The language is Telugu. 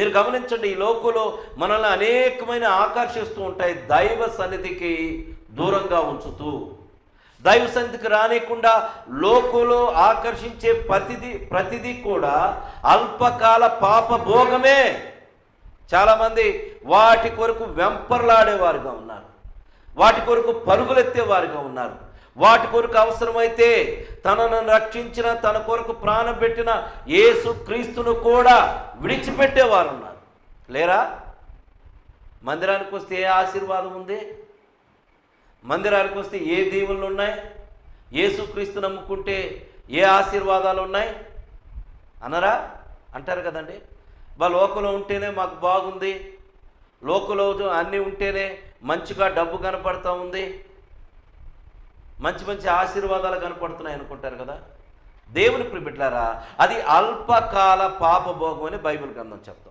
మీరు గమనించండి ఈ లోకంలో మనల్ని అనేకమైన ఆకర్షిస్తూ ఉంటాయి దైవ సన్నిధికి దూరంగా ఉంచుతూ. దైవ సన్నిధికి రానికుండా లోకంలో ఆకర్షించే ప్రతిదీ ప్రతిదీ కూడా అల్పకాల పాప భోగమే. చాలామంది వాటి కొరకు వెంపర్లాడేవారుగా ఉన్నారు. వాటి కొరకు పరుగులెత్తేవారుగా ఉన్నారు. వాటి కొరకు అవసరమైతే తనను రక్షించిన తన కొరకు ప్రాణం పెట్టిన యేసు క్రీస్తును కూడా విడిచిపెట్టేవారు ఉన్నారు లేరా? మందిరానికి వస్తే ఏ ఆశీర్వాదం ఉంది? మందిరానికి వస్తే ఏ దీవులు ఉన్నాయి? యేసుక్రీస్తు నమ్ముకుంటే ఏ ఆశీర్వాదాలు ఉన్నాయి? అనరా? అంటారు కదండి. బా లోకంలో ఉంటేనే మాకు బాగుంది. లోకంలో అన్నీ ఉంటేనే మంచిగా డబ్బు కనపడతా ఉంది. మంచి మంచి ఆశీర్వాదాలు కనపడుతున్నాయి అనుకుంటారు కదా? దేవుని ప్రిబిట్లారా అది అల్పకాల పాపభోగం అని బైబిల్ గ్రంథం చెప్తాం